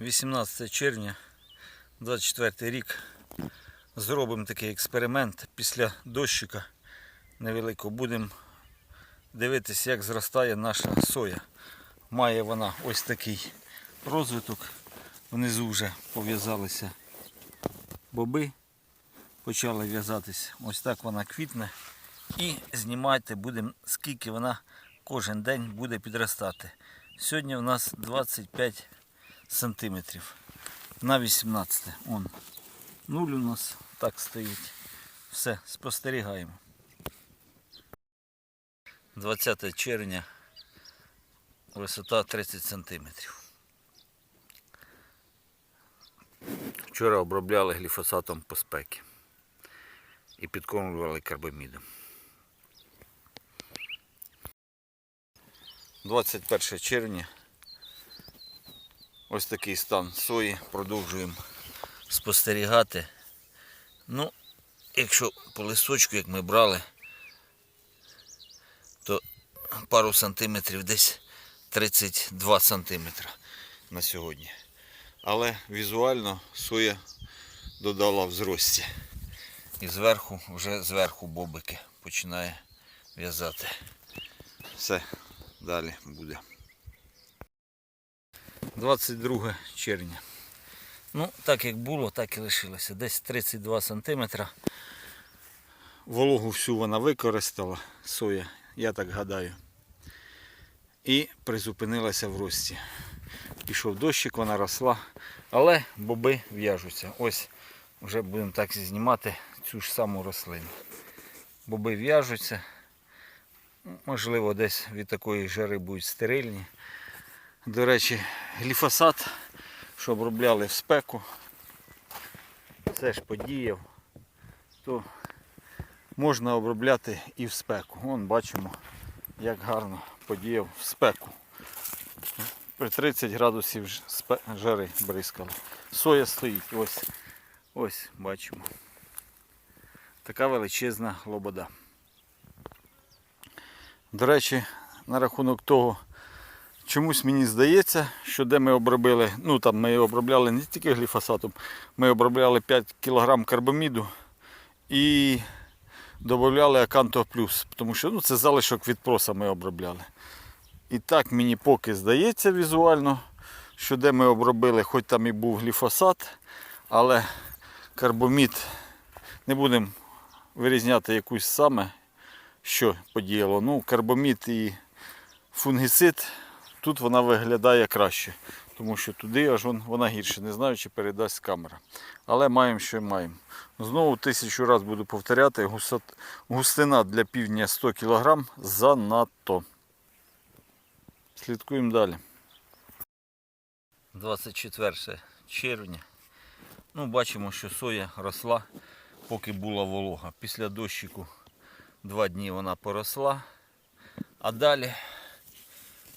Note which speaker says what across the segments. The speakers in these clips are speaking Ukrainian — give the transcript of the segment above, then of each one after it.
Speaker 1: 18 червня, 24 рік. Зробимо такий експеримент після дощика невеликого. Будемо дивитися, як зростає наша соя. Має вона ось такий розвиток. Внизу вже пов'язалися боби, почали в'язатись. Ось так вона квітне. І знімайте будемо, скільки вона кожен день буде підростати. Сьогодні у нас 25 сантиметрів на 18. Он нуль у нас так стоїть. Все, спостерігаємо. 20 червня, висота 30 сантиметрів. Вчора обробляли гліфосатом по спеки і підкормлювали карбамідом. 21 червня. Ось такий стан сої. Продовжуємо спостерігати. Ну, якщо по листочку, як ми брали, то пару сантиметрів десь 32 сантиметра на сьогодні. Але візуально соя додала в зрості. І зверху, вже зверху бобики починає в'язати. Все, далі буде. 22 червня. Ну, так як було, так і лишилося. Десь 32 сантиметра. Вологу всю вона використала, соя, я так гадаю. І призупинилася в рості. Пішов дощик, вона росла, але боби в'яжуться. Ось вже будемо так знімати цю ж саму рослину. Боби в'яжуться. Можливо, десь від такої жари будуть стерильні. До речі, гліфосат, що обробляли в спеку, це ж подіяв, то можна обробляти і в спеку. Вон бачимо, як гарно подіяв в спеку. При 30 градусів жари бризкало. Соя стоїть, ось, ось бачимо. Така величезна лобода. До речі, на рахунок того, чомусь мені здається, що де ми обробили, ну там ми обробляли не тільки гліфосатом, ми обробляли 5 кг карбаміду і додавали Аканто Плюс, тому що ну, це залишок від проса ми обробляли. І так мені поки здається візуально, що де ми обробили, хоч там і був гліфосат, але карбомід не будемо вирізняти якусь саме, що подіяло. Ну, карбомід і фунгіцид, тут вона виглядає краще, тому що туди аж вон- вона гірше, не знаю, чи передасть камера. Але маємо, що маємо. Знову тисячу разів буду повторяти, густина для півдня 100 кг занадто. Слідкуємо далі. 24 червня. Ну, бачимо, що соя росла, поки була волога. Після дощику два дні вона поросла, а далі,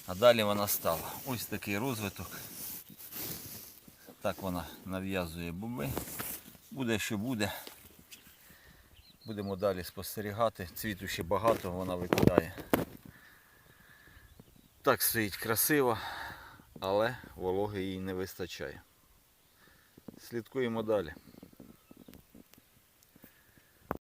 Speaker 1: а далі вона стала. Ось такий розвиток. Так вона нав'язує боби. Буде, що буде. Будемо далі спостерігати. Цвіту ще багато, вона викидає. Так стоїть красиво, але вологи їй не вистачає. Слідкуємо далі.